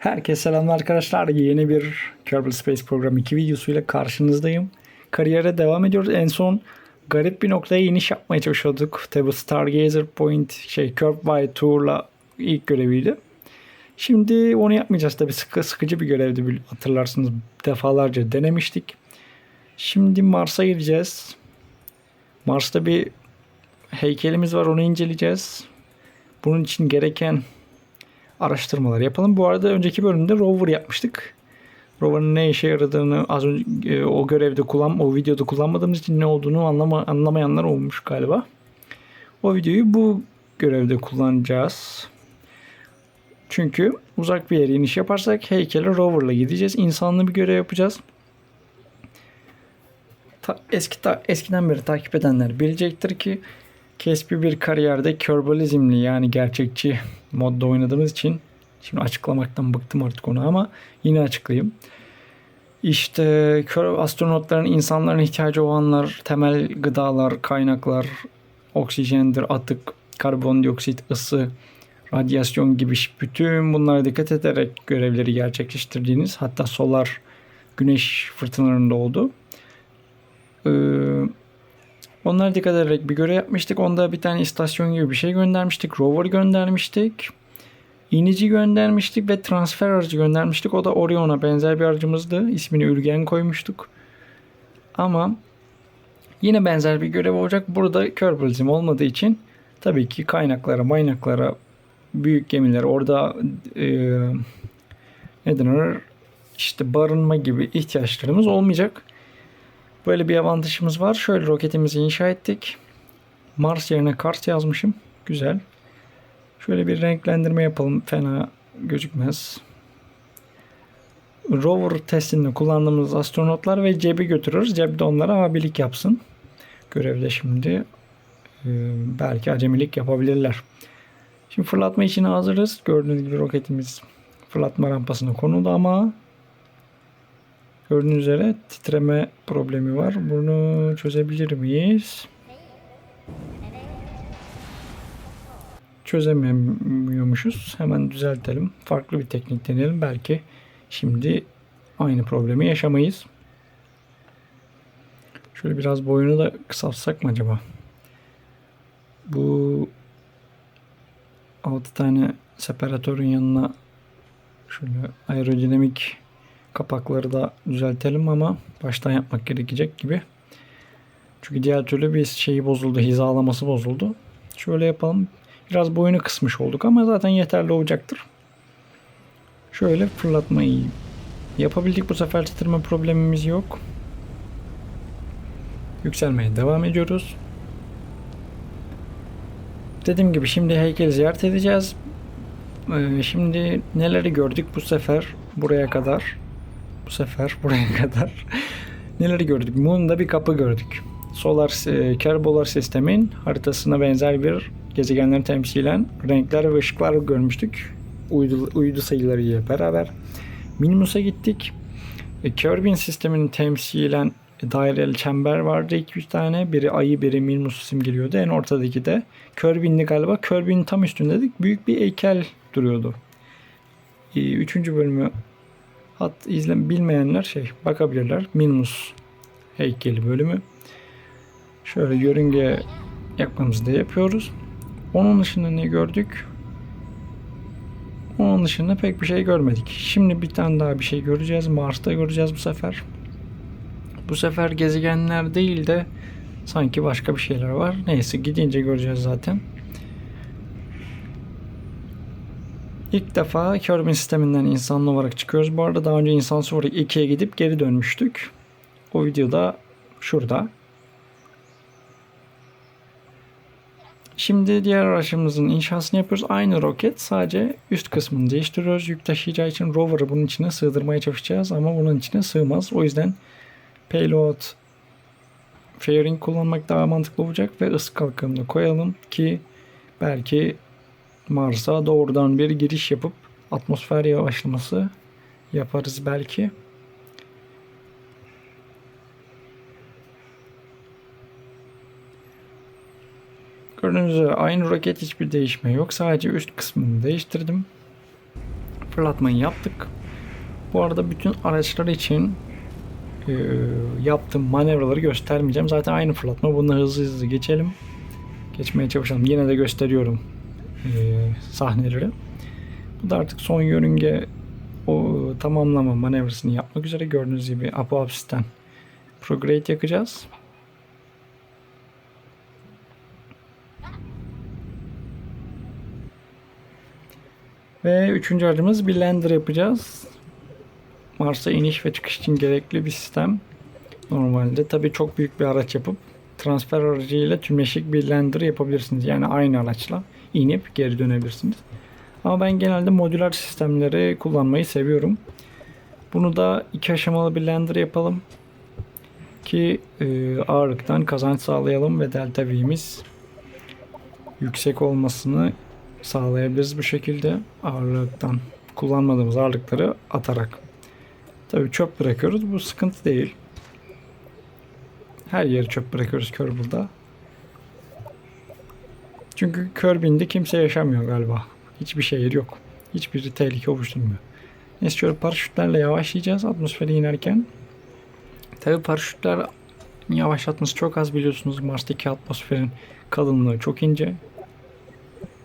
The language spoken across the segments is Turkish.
Herkese selamlar arkadaşlar. Yeni bir Kerbal Space Program 2 videosuyla karşınızdayım. Kariyere devam ediyoruz. En son garip bir noktaya iniş yapmaya çalışıyorduk. Tabi Stargazer Point şey Curve Tour'la ilk göreviydi. Şimdi onu yapmayacağız tabi sıkı, sıkıcı bir görevdi hatırlarsınız defalarca denemiştik. Şimdi Mars'a gideceğiz. Mars'ta bir heykelimiz var onu inceleyeceğiz. Bunun için gereken araştırmalar yapalım. Bu arada önceki bölümde rover yapmıştık. Rover'ın ne işe yaradığını az önce e, o görevde kullan, o videoda kullanmadığımız için ne olduğunu anlama, anlamayanlar olmuş galiba. O videoyu bu görevde kullanacağız. Çünkü uzak bir yere iniş yaparsak heykele roverla gideceğiz. İnsanlı bir görev yapacağız. Ta- eski ta- eskiden beri takip edenler bilecektir ki Kespi bir kariyerde körbalizmli yani gerçekçi modda oynadığımız için şimdi açıklamaktan bıktım artık onu ama yine açıklayayım. İşte kör astronotların insanların ihtiyacı olanlar temel gıdalar, kaynaklar, oksijendir, atık, karbondioksit, ısı, radyasyon gibi bütün bunlara dikkat ederek görevleri gerçekleştirdiğiniz hatta solar güneş fırtınalarında oldu. Ee, Onlara dikkat ederek bir görev yapmıştık. Onda bir tane istasyon gibi bir şey göndermiştik. Rover göndermiştik. İnici göndermiştik ve transfer aracı göndermiştik. O da Orion'a benzer bir aracımızdı. İsmini Ürgen koymuştuk. Ama yine benzer bir görev olacak. Burada Kerbalizm olmadığı için tabii ki kaynaklara, maynaklara, büyük gemilere orada e, ne denir? işte barınma gibi ihtiyaçlarımız olmayacak. Böyle bir avantajımız var. Şöyle roketimizi inşa ettik. Mars yerine Kars yazmışım. Güzel. Şöyle bir renklendirme yapalım. Fena gözükmez. Rover testinde kullandığımız astronotlar ve cebi götürürüz. Cep de onlara abilik yapsın. Görevde şimdi e, belki acemilik yapabilirler. Şimdi fırlatma için hazırız. Gördüğünüz gibi roketimiz fırlatma rampasına konuldu ama Gördüğünüz üzere titreme problemi var. Bunu çözebilir miyiz? Çözemiyormuşuz. Hemen düzeltelim. Farklı bir teknik deneyelim. Belki şimdi aynı problemi yaşamayız. Şöyle biraz boyunu da kısaltsak mı acaba? Bu 6 tane separatörün yanına şöyle aerodinamik kapakları da düzeltelim ama baştan yapmak gerekecek gibi. Çünkü diğer türlü bir şeyi bozuldu. Hizalaması bozuldu. Şöyle yapalım. Biraz boyunu kısmış olduk ama zaten yeterli olacaktır. Şöyle fırlatmayı yapabildik. Bu sefer titreme problemimiz yok. Yükselmeye devam ediyoruz. Dediğim gibi şimdi heykeli ziyaret edeceğiz. Ee, şimdi neleri gördük bu sefer buraya kadar bu sefer buraya kadar neleri gördük? Moon'da bir kapı gördük. Solar e, Kerbolar sistemin haritasına benzer bir gezegenleri temsilen renkler ve ışıklar görmüştük. Uydu, uydu sayılarıyla beraber. Minimus'a gittik. E, Kerbin sisteminin temsilen daireli çember vardı 2-3 tane. Biri ayı biri Minmus'u simgeliyordu. En ortadaki de Kerbin'di galiba. Kerbin'in tam üstündedik. Büyük bir heykel duruyordu. E, Üçüncü bölümü Hat izle bilmeyenler şey bakabilirler. Minmus heykeli bölümü. Şöyle yörünge yakmamızı da yapıyoruz. Onun dışında ne gördük? Onun dışında pek bir şey görmedik. Şimdi bir tane daha bir şey göreceğiz. Mars'ta göreceğiz bu sefer. Bu sefer gezegenler değil de sanki başka bir şeyler var. Neyse gidince göreceğiz zaten. İlk defa Kerbin sisteminden insanlı olarak çıkıyoruz. Bu arada daha önce insansız olarak 2'ye gidip geri dönmüştük. O videoda şurada. Şimdi diğer araçımızın inşasını yapıyoruz. Aynı roket sadece üst kısmını değiştiriyoruz. Yük taşıyacağı için rover'ı bunun içine sığdırmaya çalışacağız ama bunun içine sığmaz. O yüzden payload fairing kullanmak daha mantıklı olacak ve ısı kalkanını koyalım ki belki Mars'a doğrudan bir giriş yapıp atmosfer yavaşlaması yaparız belki. Gördüğünüz üzere aynı roket hiçbir değişme yok. Sadece üst kısmını değiştirdim. fırlatmayı yaptık. Bu arada bütün araçlar için e, yaptığım manevraları göstermeyeceğim. Zaten aynı fırlatma. Bunu hızlı hızlı geçelim. Geçmeye çalışalım. Yine de gösteriyorum e, sahneleri. Bu da artık son yörünge o tamamlama manevrasını yapmak üzere gördüğünüz gibi apopsisten prograde yakacağız. Ve üçüncü aracımız bir lander yapacağız. Mars'a iniş ve çıkış için gerekli bir sistem. Normalde tabii çok büyük bir araç yapıp transfer aracıyla tümleşik bir lander yapabilirsiniz. Yani aynı araçla inip geri dönebilirsiniz. Ama ben genelde modüler sistemleri kullanmayı seviyorum. Bunu da iki aşamalı bir lander yapalım. Ki e, ağırlıktan kazanç sağlayalım ve delta V'miz yüksek olmasını sağlayabiliriz bu şekilde. Ağırlıktan kullanmadığımız ağırlıkları atarak. Tabii çöp bırakıyoruz. Bu sıkıntı değil. Her yeri çöp bırakıyoruz Kerbal'da. Çünkü Kerbin'de kimse yaşamıyor galiba. Hiçbir şehir yok. Hiçbiri tehlike oluşturmuyor. Neyse şöyle paraşütlerle yavaşlayacağız atmosfere inerken. Tabi paraşütler yavaşlatması çok az biliyorsunuz. Mars'taki atmosferin kalınlığı çok ince.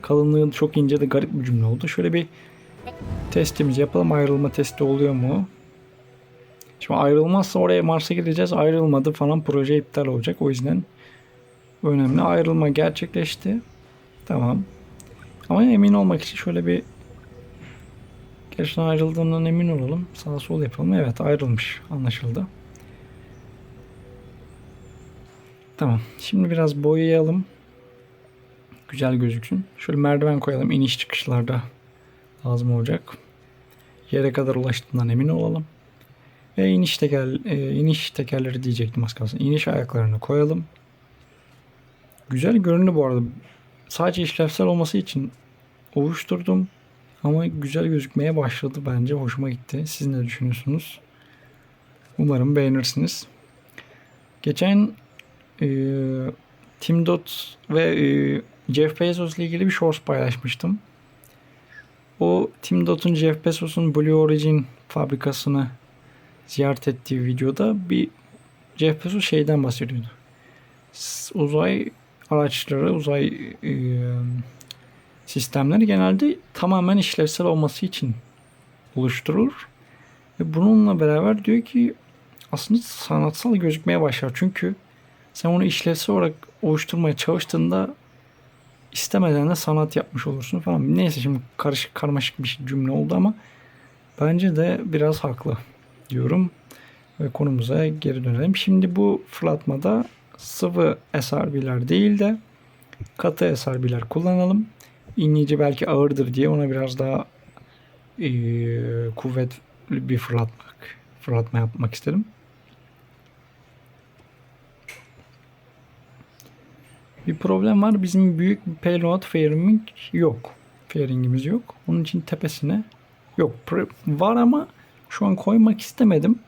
Kalınlığı çok ince de garip bir cümle oldu. Şöyle bir testimizi yapalım. Ayrılma testi oluyor mu? Şimdi ayrılmazsa oraya Mars'a gideceğiz. Ayrılmadı falan proje iptal olacak. O yüzden önemli. Ayrılma gerçekleşti. Tamam. Ama emin olmak için şöyle bir gerçekten ayrıldığından emin olalım. Sağ sol yapalım. Evet ayrılmış. Anlaşıldı. Tamam. Şimdi biraz boyayalım. Güzel gözüksün. Şöyle merdiven koyalım. İniş çıkışlarda lazım olacak. Yere kadar ulaştığından emin olalım. Ve iniş teker, e, iniş tekerleri diyecektim az kalsın. İniş ayaklarını koyalım. Güzel görünüyor bu arada. Sadece işlevsel olması için oluşturdum. Ama güzel gözükmeye başladı bence. Hoşuma gitti. Siz ne düşünüyorsunuz? Umarım beğenirsiniz. Geçen e, Tim Dot ve e, Jeff Bezos ile ilgili bir shorts paylaşmıştım. O Tim Dot'un Jeff Bezos'un Blue Origin fabrikasını ziyaret ettiği videoda bir Jeff Bezos şeyden bahsediyordu. Uzay araçları, uzay e, sistemleri genelde tamamen işlevsel olması için oluşturulur. Ve bununla beraber diyor ki aslında sanatsal gözükmeye başlar. Çünkü sen onu işlevsel olarak oluşturmaya çalıştığında istemeden de sanat yapmış olursun falan. Neyse şimdi karışık karmaşık bir cümle oldu ama bence de biraz haklı diyorum. Ve konumuza geri dönelim. Şimdi bu fırlatmada sıvı SRB'ler değil de katı SRB'ler kullanalım. İnleyici belki ağırdır diye ona biraz daha e, kuvvetli bir fırlatmak, fırlatma yapmak istedim. Bir problem var. Bizim büyük bir payload fairing yok. Fairingimiz yok. Onun için tepesine yok. Var ama şu an koymak istemedim.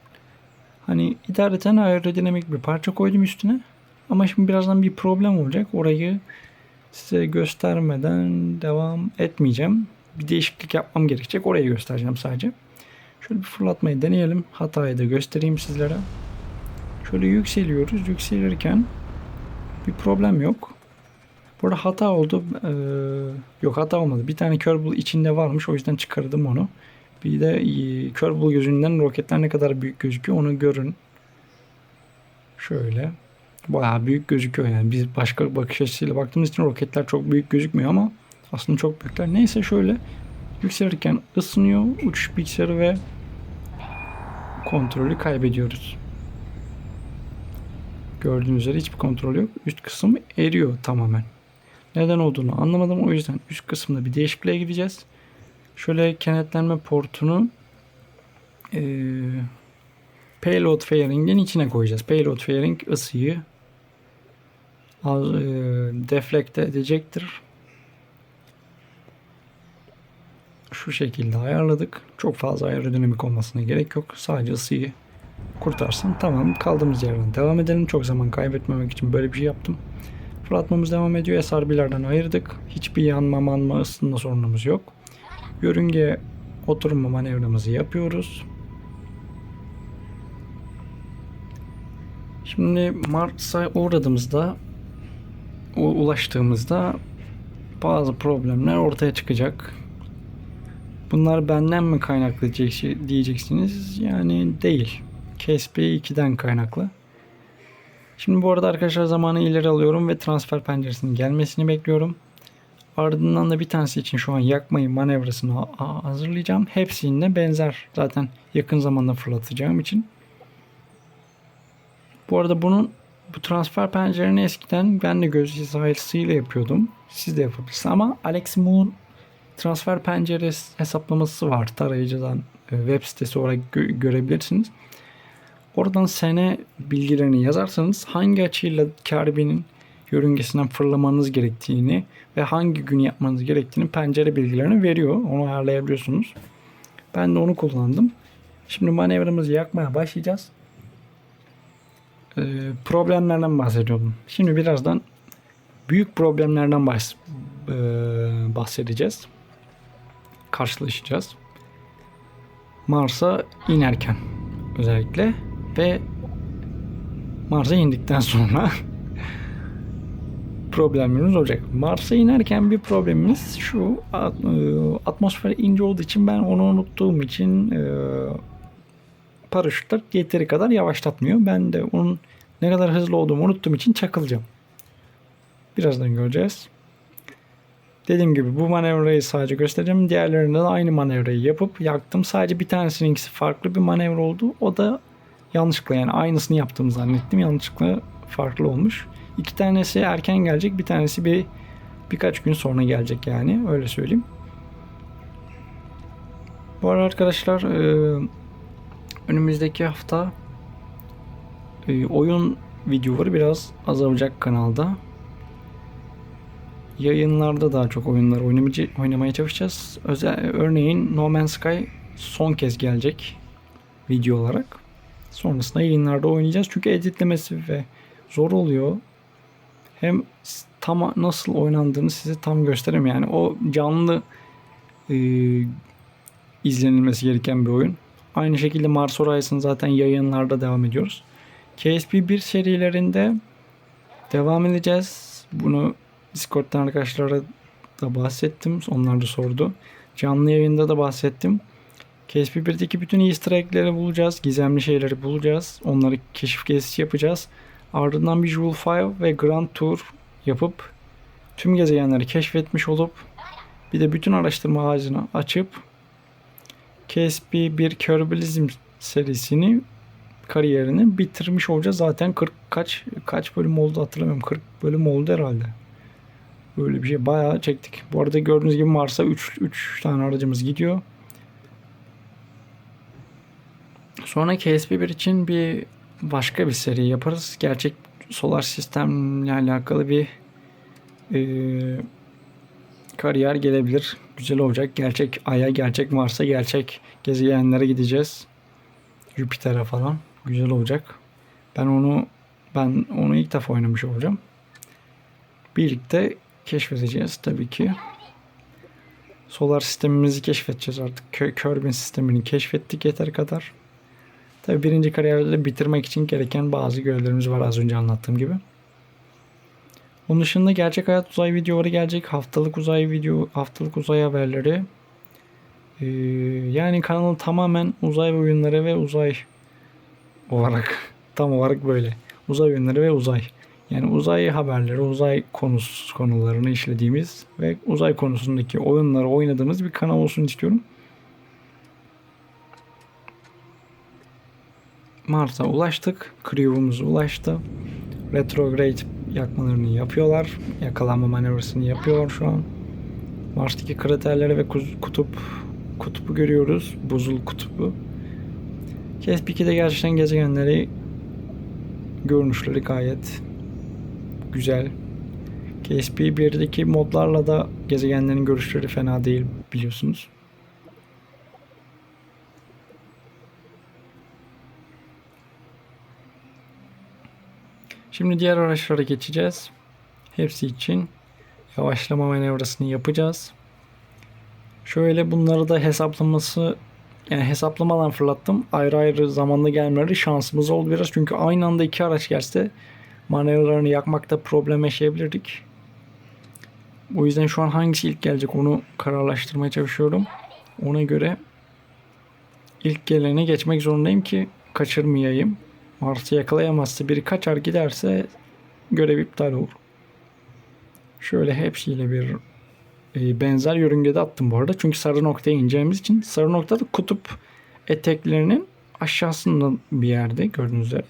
Hani idareten aerodinamik bir parça koydum üstüne. Ama şimdi birazdan bir problem olacak. Orayı size göstermeden devam etmeyeceğim. Bir değişiklik yapmam gerekecek. Orayı göstereceğim sadece. Şöyle bir fırlatmayı deneyelim. Hatayı da göstereyim sizlere. Şöyle yükseliyoruz. Yükselirken bir problem yok. Burada hata oldu. Ee, yok hata olmadı. Bir tane Kerbal içinde varmış. O yüzden çıkardım onu. Bir de e, gözünden roketler ne kadar büyük gözüküyor onu görün. Şöyle. Bayağı büyük gözüküyor yani. Biz başka bakış açısıyla baktığımız için roketler çok büyük gözükmüyor ama aslında çok büyükler. Neyse şöyle yükselirken ısınıyor uçuş bilgisayarı ve kontrolü kaybediyoruz. Gördüğünüz üzere hiçbir kontrol yok. Üst kısım eriyor tamamen. Neden olduğunu anlamadım. O yüzden üst kısımda bir değişikliğe gideceğiz. Şöyle kenetlenme portunu e, payload fairing'in içine koyacağız. Payload fairing ısıyı deflekte edecektir. Şu şekilde ayarladık. Çok fazla aerodinamik olmasına gerek yok. Sadece ısıyı kurtarsın. Tamam kaldığımız yerden devam edelim. Çok zaman kaybetmemek için böyle bir şey yaptım. Fırlatmamız devam ediyor. SRB'lerden ayırdık. Hiçbir yanma manma ısınma sorunumuz yok. Yörünge oturma manevramızı yapıyoruz. Şimdi Mars'a uğradığımızda ulaştığımızda bazı problemler ortaya çıkacak. Bunlar benden mi kaynaklı diyecek- diyeceksiniz. Yani değil. KSP 2'den kaynaklı. Şimdi bu arada arkadaşlar zamanı ileri alıyorum ve transfer penceresinin gelmesini bekliyorum. Ardından da bir tanesi için şu an yakmayı manevrasını ha- ha- hazırlayacağım. Hepsinde benzer zaten yakın zamanda fırlatacağım için. Bu arada bunun bu transfer pencereni eskiden ben de göz hizasıyla yapıyordum. Siz de yapabilirsiniz ama Alex Moon transfer penceresi hesaplaması var tarayıcıdan e, web sitesi olarak gö- görebilirsiniz. Oradan sene bilgilerini yazarsanız hangi açıyla karbinin yörüngesinden fırlamanız gerektiğini ve hangi gün yapmanız gerektiğini pencere bilgilerini veriyor. Onu ayarlayabiliyorsunuz. Ben de onu kullandım. Şimdi manevramızı yakmaya başlayacağız. Ee, problemlerden bahsediyordum. Şimdi birazdan büyük problemlerden bahs- e, bahsedeceğiz. Karşılaşacağız. Mars'a inerken özellikle ve Mars'a indikten sonra problemlerimiz olacak. Mars'a inerken bir problemimiz şu e, atmosfer ince olduğu için ben onu unuttuğum için e, paraşütler yeteri kadar yavaşlatmıyor. Ben de onun ne kadar hızlı olduğumu unuttuğum için çakılacağım. Birazdan göreceğiz. Dediğim gibi bu manevrayı sadece göstereceğim. Diğerlerinde de aynı manevrayı yapıp yaktım. Sadece bir tanesininki farklı bir manevra oldu. O da yanlışlıkla yani aynısını yaptığımı zannettim. Yanlışlıkla farklı olmuş. İki tanesi erken gelecek. Bir tanesi bir birkaç gün sonra gelecek yani. Öyle söyleyeyim. Bu arada arkadaşlar önümüzdeki hafta e, oyun videoları biraz azalacak kanalda. Yayınlarda daha çok oyunlar oynamaya, çalışacağız. Özel, örneğin No Man's Sky son kez gelecek video olarak. Sonrasında yayınlarda oynayacağız. Çünkü editlemesi ve zor oluyor. Hem tam nasıl oynandığını size tam göstereyim yani. O canlı e, izlenilmesi gereken bir oyun. Aynı şekilde Mars Horizon zaten yayınlarda devam ediyoruz. KSP 1 serilerinde devam edeceğiz. Bunu Discord'dan arkadaşlara da bahsettim. Onlar da sordu. Canlı yayında da bahsettim. KSP 1'deki bütün easter egg'leri bulacağız. Gizemli şeyleri bulacağız. Onları keşif gezisi yapacağız. Ardından Jewel 5 ve Grand Tour yapıp tüm gezegenleri keşfetmiş olup bir de bütün araştırma ağacını açıp KSP 1 Kerbalism serisini kariyerini bitirmiş olacağız. Zaten 40 kaç kaç bölüm oldu hatırlamıyorum. 40 bölüm oldu herhalde. Böyle bir şey bayağı çektik. Bu arada gördüğünüz gibi Mars'a 3 3 tane aracımız gidiyor. Sonra KSP1 için bir başka bir seri yaparız. Gerçek solar sistemle alakalı bir e, kariyer gelebilir. Güzel olacak. Gerçek Ay'a, gerçek Mars'a, gerçek gezegenlere gideceğiz. Jüpiter'e falan. Güzel olacak. Ben onu ben onu ilk defa oynamış olacağım. Birlikte keşfedeceğiz tabii ki. Solar sistemimizi keşfedeceğiz artık. Kö- Kerbin sistemini keşfettik yeter kadar. Tabii birinci kariyerde de bitirmek için gereken bazı görevlerimiz var az önce anlattığım gibi. Onun dışında gerçek hayat uzay videoları gelecek. Haftalık uzay video, haftalık uzay haberleri. Ee, yani kanal tamamen uzay oyunları ve uzay olarak tam olarak böyle. Uzay oyunları ve uzay. Yani uzay haberleri, uzay konusu konularını işlediğimiz ve uzay konusundaki oyunları oynadığımız bir kanal olsun istiyorum. Mars'a ulaştık. Crew'umuz ulaştı. Retrograde yakmalarını yapıyorlar. Yakalanma manevrasını yapıyorlar şu an. Mars'taki kraterleri ve kutup kutubu görüyoruz. Buzul kutubu. 2'de gerçekten gezegenleri görünüşleri gayet güzel. KSP 1'deki modlarla da gezegenlerin görüşleri fena değil biliyorsunuz. Şimdi diğer araçlara geçeceğiz. Hepsi için yavaşlama manevrasını yapacağız. Şöyle bunları da hesaplaması yani hesaplamadan fırlattım. Ayrı ayrı zamanda gelmeleri şansımız oldu biraz. Çünkü aynı anda iki araç gelse manevralarını yakmakta problem yaşayabilirdik. O yüzden şu an hangisi ilk gelecek onu kararlaştırmaya çalışıyorum. Ona göre ilk gelene geçmek zorundayım ki kaçırmayayım. Mars'ı yakalayamazsa biri kaçar giderse görev iptal olur. Şöyle hepsiyle bir e, benzer yörüngede attım bu arada. Çünkü sarı noktaya ineceğimiz için sarı noktada kutup eteklerinin aşağısında bir yerde gördüğünüz üzere.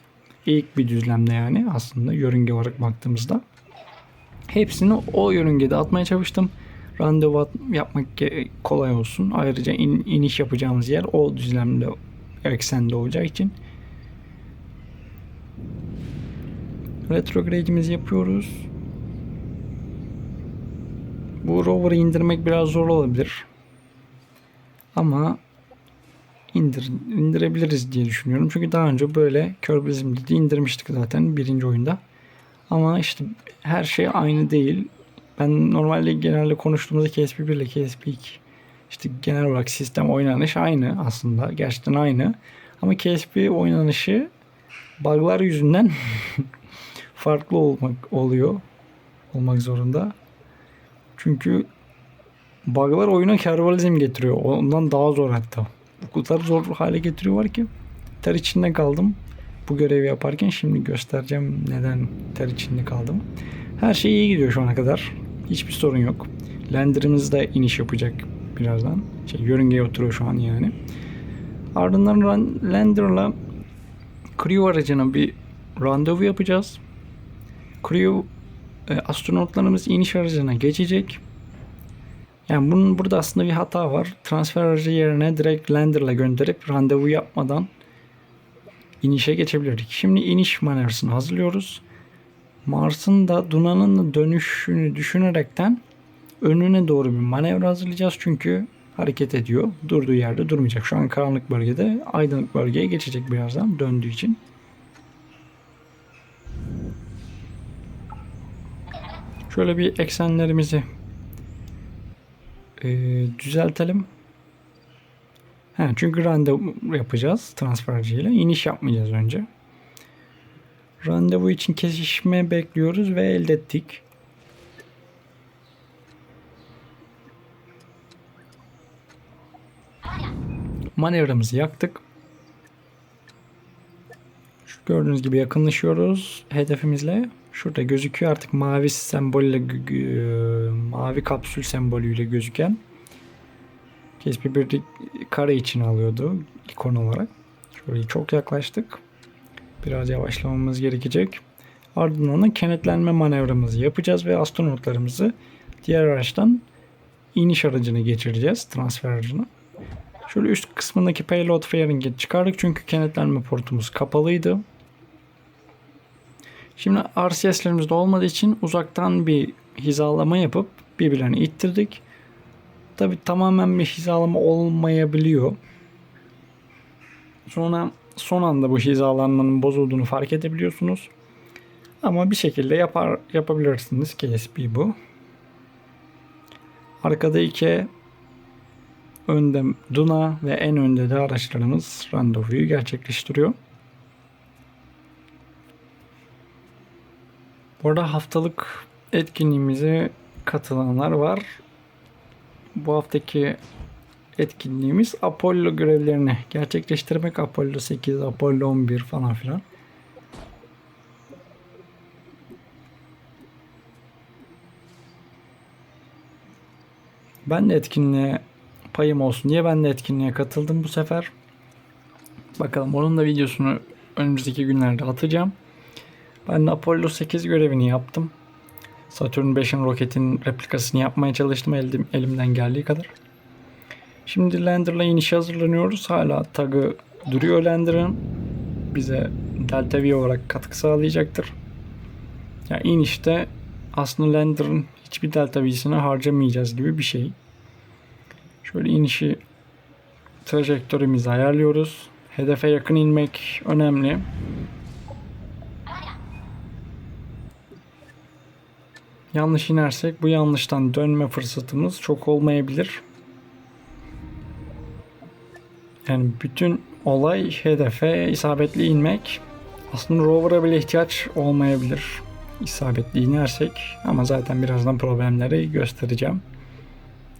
İlk bir düzlemde yani aslında yörünge olarak baktığımızda. Hepsini o yörüngede atmaya çalıştım. Randevu yapmak kolay olsun. Ayrıca in- iniş yapacağımız yer o düzlemde eksende olacağı için. Retrograde'imizi yapıyoruz. Bu rover'ı indirmek biraz zor olabilir. Ama indir, indirebiliriz diye düşünüyorum. Çünkü daha önce böyle Kirby'simde de indirmiştik zaten birinci oyunda. Ama işte her şey aynı değil. Ben normalde genelde konuştuğumuzda KSP 1 ile KSP 2 işte genel olarak sistem oynanış aynı aslında. Gerçekten aynı. Ama KSP oynanışı bug'lar yüzünden farklı olmak oluyor. Olmak zorunda. Çünkü bug'lar oyuna kervalizm getiriyor. Ondan daha zor hatta. O kadar zor hale getiriyorlar ki ter içinde kaldım. Bu görevi yaparken şimdi göstereceğim neden ter içinde kaldım. Her şey iyi gidiyor şu ana kadar. Hiçbir sorun yok. Lander'ımız da iniş yapacak birazdan. Şey, yörüngeye oturuyor şu an yani. Ardından Lander'la Crew aracına bir randevu yapacağız. Crew e, astronotlarımız iniş aracına geçecek. Yani bunun burada aslında bir hata var. Transfer aracı yerine direkt Lander'la gönderip randevu yapmadan inişe geçebilirdik. Şimdi iniş manevrasını hazırlıyoruz. Mars'ın da Duna'nın da dönüşünü düşünerekten önüne doğru bir manevra hazırlayacağız. Çünkü hareket ediyor. Durduğu yerde durmayacak. Şu an karanlık bölgede aydınlık bölgeye geçecek birazdan döndüğü için. Şöyle bir eksenlerimizi e, düzeltelim. He, çünkü randevu yapacağız transferciyle. İniş yapmayacağız önce. Randevu için kesişme bekliyoruz ve elde ettik. Manevramızı yaktık. Şu gördüğünüz gibi yakınlaşıyoruz hedefimizle. Şurada gözüküyor artık mavi sembolle gö- mavi kapsül sembolüyle gözüken. Kespi bir kare için alıyordu ikon olarak. Şöyle çok yaklaştık. Biraz yavaşlamamız gerekecek. Ardından da kenetlenme manevramızı yapacağız ve astronotlarımızı diğer araçtan iniş aracına geçireceğiz. Transfer aracına. Şöyle üst kısmındaki payload fairing'i çıkardık çünkü kenetlenme portumuz kapalıydı. Şimdi RCS'lerimiz de olmadığı için uzaktan bir hizalama yapıp birbirlerini ittirdik. Tabi tamamen bir hizalama olmayabiliyor. Sonra son anda bu hizalanmanın bozulduğunu fark edebiliyorsunuz. Ama bir şekilde yapar yapabilirsiniz. KSP bu. Arkada iki önde Duna ve en önde de araçlarımız randevuyu gerçekleştiriyor. Bu arada haftalık etkinliğimize katılanlar var. Bu haftaki etkinliğimiz Apollo görevlerini gerçekleştirmek. Apollo 8, Apollo 11 falan filan. Ben de etkinliğe payım olsun diye ben de etkinliğe katıldım bu sefer. Bakalım onun da videosunu önümüzdeki günlerde atacağım. Ben de Apollo 8 görevini yaptım. Saturn 5'in roketin replikasını yapmaya çalıştım elim, elimden geldiği kadar. Şimdi Lander'la inişe hazırlanıyoruz. Hala tagı duruyor Lander'ın. Bize Delta V olarak katkı sağlayacaktır. Yani inişte aslında Lander'ın hiçbir Delta V'sini harcamayacağız gibi bir şey. Şöyle inişi trajektörümüzü ayarlıyoruz. Hedefe yakın inmek önemli. Yanlış inersek bu yanlıştan dönme fırsatımız çok olmayabilir. Yani bütün olay hedefe isabetli inmek. Aslında rover'a bile ihtiyaç olmayabilir. isabetli inersek. Ama zaten birazdan problemleri göstereceğim.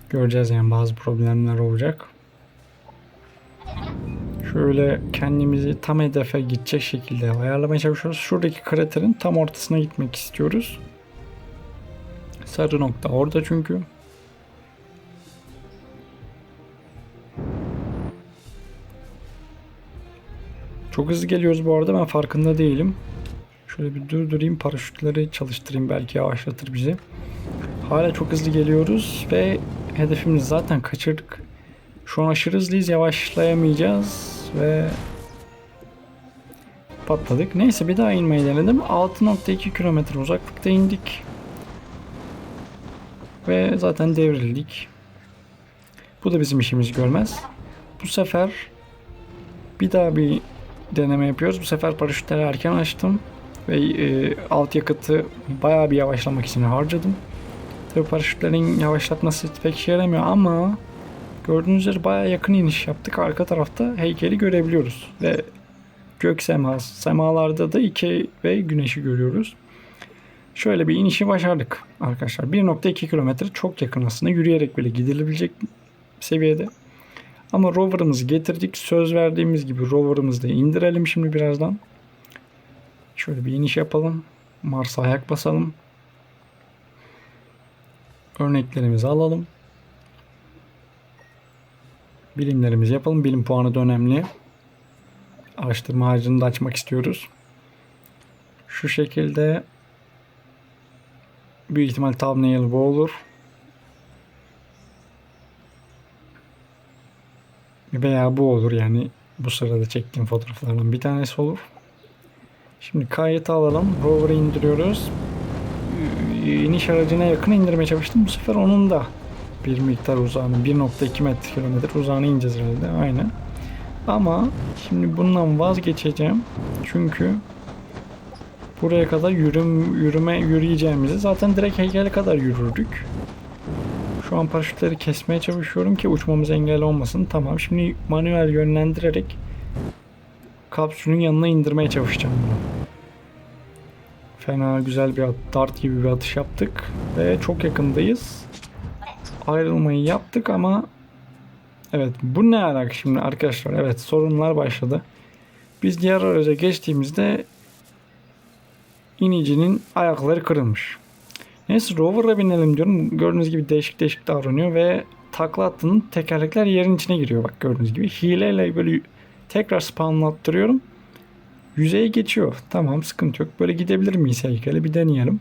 Göreceğiz yani bazı problemler olacak. Şöyle kendimizi tam hedefe gidecek şekilde ayarlamaya çalışıyoruz. Şuradaki kraterin tam ortasına gitmek istiyoruz. Sarı nokta orada çünkü. Çok hızlı geliyoruz bu arada ben farkında değilim. Şöyle bir durdurayım paraşütleri çalıştırayım belki yavaşlatır bizi. Hala çok hızlı geliyoruz ve hedefimizi zaten kaçırdık. Şu an aşırı hızlıyız yavaşlayamayacağız ve patladık. Neyse bir daha inmeyi denedim. 6.2 kilometre uzaklıkta indik. Ve zaten devrildik. Bu da bizim işimizi görmez. Bu sefer bir daha bir deneme yapıyoruz. Bu sefer paraşütleri erken açtım. Ve e, alt yakıtı bayağı bir yavaşlamak için harcadım. Tabi paraşütlerin yavaşlatması pek işe yaramıyor ama gördüğünüz üzere bayağı yakın iniş yaptık. Arka tarafta heykeli görebiliyoruz. Ve gök seması, semalarda da iki ve güneşi görüyoruz. Şöyle bir inişi başardık arkadaşlar. 1.2 kilometre çok yakın aslında. Yürüyerek bile gidilebilecek seviyede. Ama rover'ımızı getirdik. Söz verdiğimiz gibi rover'ımızı da indirelim şimdi birazdan. Şöyle bir iniş yapalım. Mars'a ayak basalım. Örneklerimizi alalım. Bilimlerimizi yapalım. Bilim puanı da önemli. Araştırma harcını da açmak istiyoruz. Şu şekilde büyük ihtimal thumbnail bu olur. Veya bu olur yani bu sırada çektiğim fotoğraflardan bir tanesi olur. Şimdi kayıt alalım. Rover'ı indiriyoruz. İniş aracına yakın indirmeye çalıştım. Bu sefer onun da bir miktar uzağını 1.2 metre kilometre uzağına ineceğiz herhalde. Aynen. Ama şimdi bundan vazgeçeceğim. Çünkü buraya kadar yürüm, yürüme yürüyeceğimizi zaten direkt heykele kadar yürürdük. Şu an paraşütleri kesmeye çalışıyorum ki uçmamız engel olmasın. Tamam şimdi manuel yönlendirerek kapsülün yanına indirmeye çalışacağım bunu. Fena güzel bir at, dart gibi bir atış yaptık ve çok yakındayız. Ayrılmayı yaptık ama evet bu ne alaka şimdi arkadaşlar? Evet sorunlar başladı. Biz diğer araca geçtiğimizde inicinin ayakları kırılmış. Neyse rover'a binelim diyorum. Gördüğünüz gibi değişik değişik davranıyor ve takla attığının tekerlekler yerin içine giriyor. Bak gördüğünüz gibi hileyle böyle tekrar spawnlattırıyorum. Yüzeye geçiyor. Tamam sıkıntı yok. Böyle gidebilir miyiz heykele? Bir deneyelim.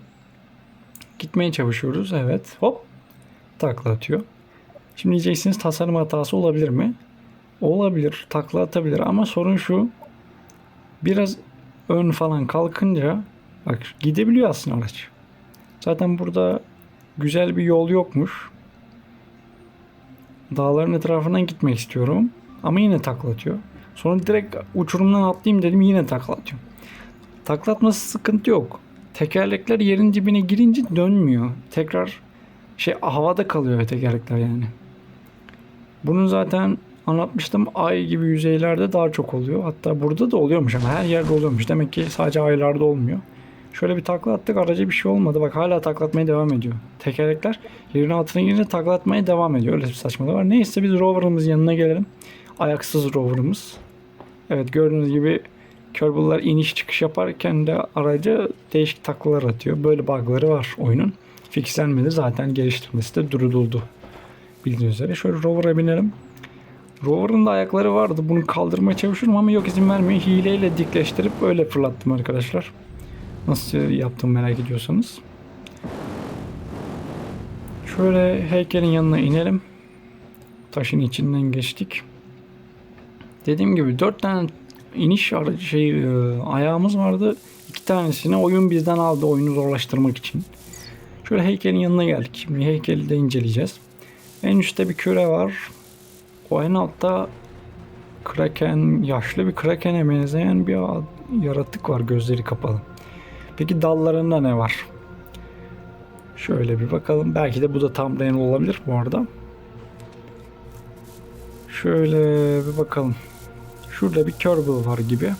Gitmeye çalışıyoruz. Evet. Hop. Takla atıyor. Şimdi diyeceksiniz tasarım hatası olabilir mi? Olabilir. Takla atabilir ama sorun şu. Biraz ön falan kalkınca bak gidebiliyor aslında araç. Zaten burada güzel bir yol yokmuş. Dağların etrafından gitmek istiyorum. Ama yine taklatıyor. Sonra direkt uçurumdan atlayayım dedim yine taklatıyor. Taklatması sıkıntı yok. Tekerlekler yerin dibine girince dönmüyor. Tekrar şey havada kalıyor tekerlekler yani. Bunun zaten anlatmıştım ay gibi yüzeylerde daha çok oluyor. Hatta burada da oluyormuş ama her yerde oluyormuş. Demek ki sadece aylarda olmuyor. Şöyle bir takla attık araca bir şey olmadı. Bak hala taklatmaya devam ediyor. Tekerlekler yerin altına girince taklatmaya devam ediyor. Öyle bir saçmalık var. Neyse biz rover'ımızın yanına gelelim. Ayaksız rover'ımız. Evet gördüğünüz gibi Kerbal'lar iniş çıkış yaparken de araca değişik taklalar atıyor. Böyle bug'ları var oyunun. Fixlenmedi zaten geliştirmesi de durduruldu. Bildiğiniz üzere. Şöyle rover'a binelim. Rover'ın da ayakları vardı. Bunu kaldırmaya çalışıyorum ama yok izin vermiyor. Hileyle dikleştirip öyle fırlattım arkadaşlar. Nasıl yaptım merak ediyorsanız. Şöyle heykelin yanına inelim. Taşın içinden geçtik. Dediğim gibi 4 tane iniş aracı şey e, ayağımız vardı. İki tanesini oyun bizden aldı oyunu zorlaştırmak için. Şöyle heykelin yanına geldik. Şimdi heykeli de inceleyeceğiz. En üstte bir küre var. O en altta kraken, yaşlı bir krakene benzeyen bir yaratık var gözleri kapalı. Peki dallarında ne var? Şöyle bir bakalım. Belki de bu da tam olabilir bu arada. Şöyle bir bakalım. Şurada bir Kerbal var gibi.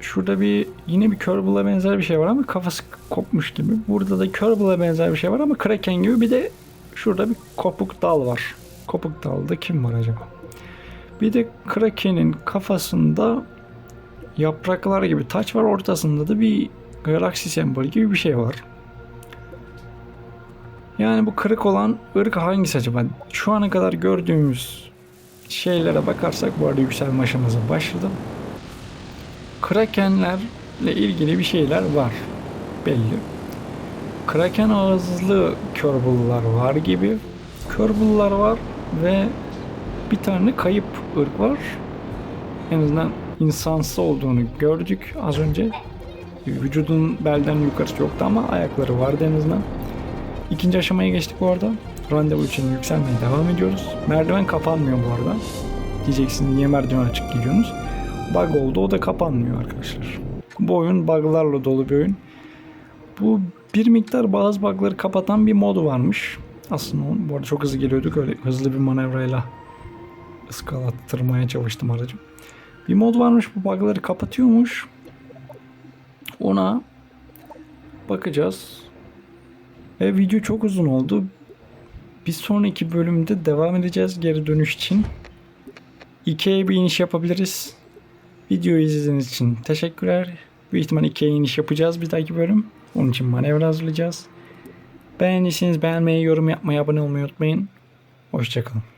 Şurada bir yine bir Kerbal'a benzer bir şey var ama kafası kopmuş gibi. Burada da Kerbal'a benzer bir şey var ama Kraken gibi bir de şurada bir kopuk dal var. Kopuk dalda kim var acaba? Bir de Kraken'in kafasında yapraklar gibi taç var. Ortasında da bir galaksi sembolü gibi bir şey var. Yani bu kırık olan ırk hangisi acaba? Şu ana kadar gördüğümüz şeylere bakarsak bu arada yükselme aşaması başladı. Krakenlerle ilgili bir şeyler var. Belli. Kraken ağızlı Kerbul'lar var gibi. Kerbul'lar var ve bir tane kayıp ırk var. En azından insansı olduğunu gördük az önce. Vücudun belden yukarısı yoktu ama ayakları vardı en azından. İkinci aşamaya geçtik bu arada. Randevu için yükselmeye devam ediyoruz. Merdiven kapanmıyor bu arada. Diyeceksin niye merdiven açık gidiyorsunuz? Bug oldu o da kapanmıyor arkadaşlar. Bu oyun buglarla dolu bir oyun. Bu bir miktar bazı bugları kapatan bir modu varmış. Aslında on- bu arada çok hızlı geliyorduk öyle hızlı bir manevrayla ıskalattırmaya çalıştım aracı. Bir mod varmış bu bugları kapatıyormuş. Ona bakacağız. Ve video çok uzun oldu. Bir sonraki bölümde devam edeceğiz geri dönüş için. Ikea'ya bir iniş yapabiliriz. Videoyu izlediğiniz için teşekkürler. Büyük ihtimal Ikea'ya iniş yapacağız bir dahaki bölüm. Onun için manevra hazırlayacağız. Beğendiyseniz beğenmeyi, yorum yapmayı, abone olmayı unutmayın. Hoşçakalın.